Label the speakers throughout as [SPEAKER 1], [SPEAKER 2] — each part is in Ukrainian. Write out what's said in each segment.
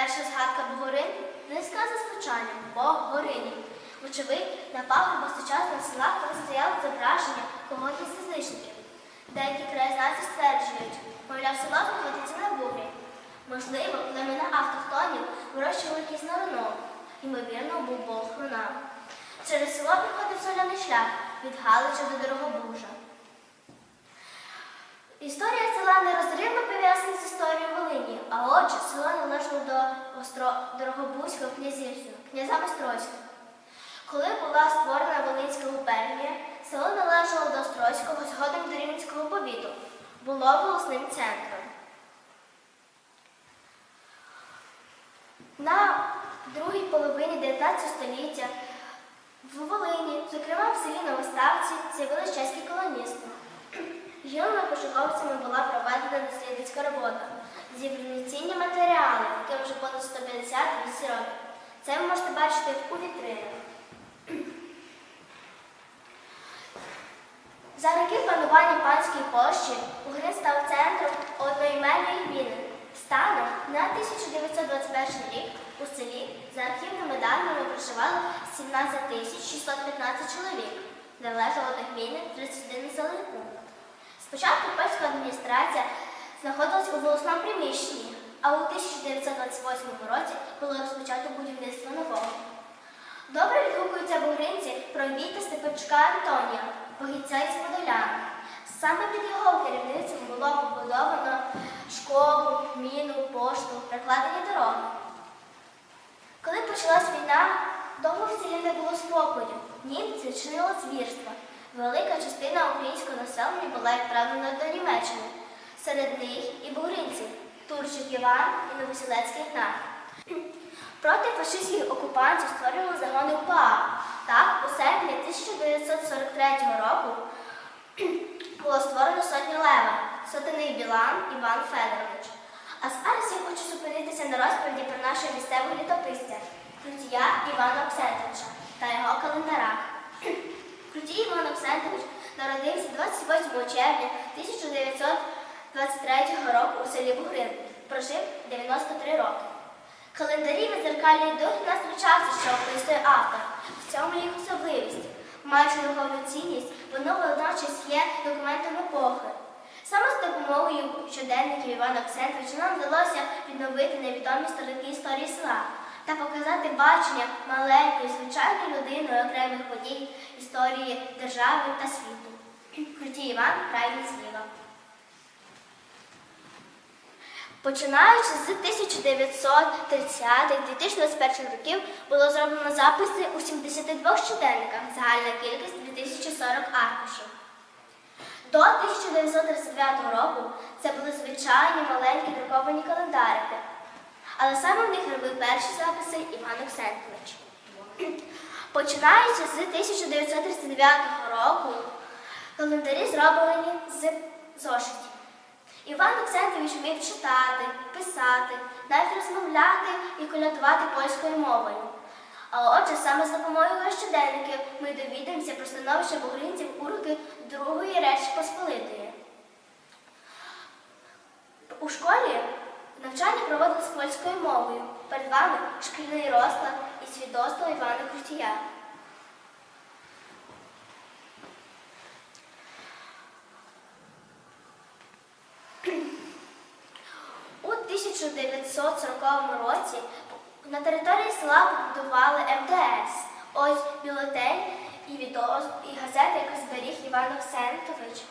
[SPEAKER 1] Перша згадка Бугорин близька за звучанням Бог Горині. Вочевидь, на пагорбах сучасного села стояло зображення когось із язичників. Деякі краєзнавці стверджують, мовляв, село знаходиться на бурі. Можливо, племена автохтонів вирощували якийсь народнов. Ймовірно, був Бог Хруна. Через село проходив соляний шлях від Галича до Дорогобужа. Історія села нерозривно пов'язана з історією Волині, а отже, село належало до Остро... Дорогобузького князівства, князя Острозького. Коли була створена Волинська губернія, село належало до Острозького, згодом до Рівненського повіту, було волосним центром. На другій половині 19 століття в Волині, зокрема в селі Новоставці, з'явилися чеські колоністи. Гілими пошуковцями була проведена дослідницька робота, зібрані цінні матеріали, яким вже понад 150 років. Це ви можете бачити у вітринах. За роки панування панської пощі Угрин став центром одноіменної гміни. Станом на 1921 рік у селі за архівними даними проживало 17 тисяч 615 чоловік. Належало до гміни 31 населений пункт. Спочатку польська адміністрація знаходилась у волосному приміщенні, а у 1928 році було розпочато будівництво нового. Добре відгукуються бугринці про Віта Степачка Антонія, богійця із Подоляна. Саме під його керівництвом було побудовано школу, міну, пошту, прокладені дороги. Коли почалась війна, довго в селі не було спокою. Німці чинили звірства. Велика частина українського населення була відправлена до Німеччини. Серед них і бугринці Турчик Іван і Новоселецький Гнат. Проти фашистських окупантів створювали загони УПА. Так, у серпні 1943 року було створено сотню Лева, сотений Білан Іван Федорович. А зараз я хочу зупинитися на розповіді про нашого місцевого літописця, Крутія Івана Оксентовича та його календарах. Крутій Іван Оксентович народився 28 червня 1923 року у селі Бугрин. Прожив 93 роки. Календарі відзеркалюють дух нашого часу, що описує автор. В цьому їх особливість. Маючи духовну цінність, воно водночас є документом епохи. Саме з допомогою щоденників Івана Оксентовича нам вдалося відновити невідомі сторони історії села та показати бачення маленької, звичайної людини окремих подій історії держави та світу. Крутій Іван крайній зліва. Починаючи з 1930-2021 років було зроблено записи у 72 щоденниках, загальна кількість 2040 аркушів. До 1939 року це були звичайні маленькі друковані календарики, але саме в них робив перші записи Іван Оксентович. Починаючи з 1939 року, календарі зроблені з зошитів. Іван Оксентович вмів читати, писати, навіть розмовляти і колядувати польською мовою. А отже, саме з допомогою його щоденників ми довідаємося про становище бугринців у роки Другої Речі Посполитої. У школі навчання проводилось польською мовою. Перед вами шкільний розклад і свідоцтво Івана Крутія. У 1940 році на території села побудували МТС. Ось бюлетень і відео, і газета, яку зберіг Іван Оксентович.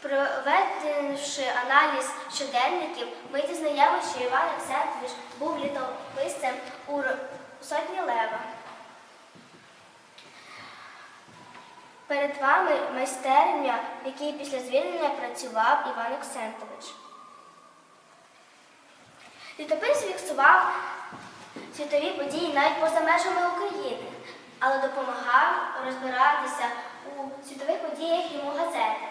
[SPEAKER 1] Проведивши аналіз щоденників, ми дізнаємося, що Іван Оксентович був літописцем у сотні лева. Перед вами майстерня, в якій після звільнення працював Іван Оксентович. Літопис фіксував світові події навіть поза межами України, але допомагав розбиратися у світових подіях йому газети.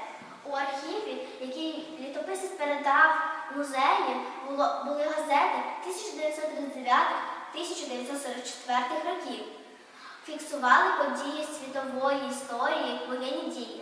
[SPEAKER 1] У архіві, який літописець передав музеї, були газети 1939-1944 років. Фіксували події світової історії, воєнні дії.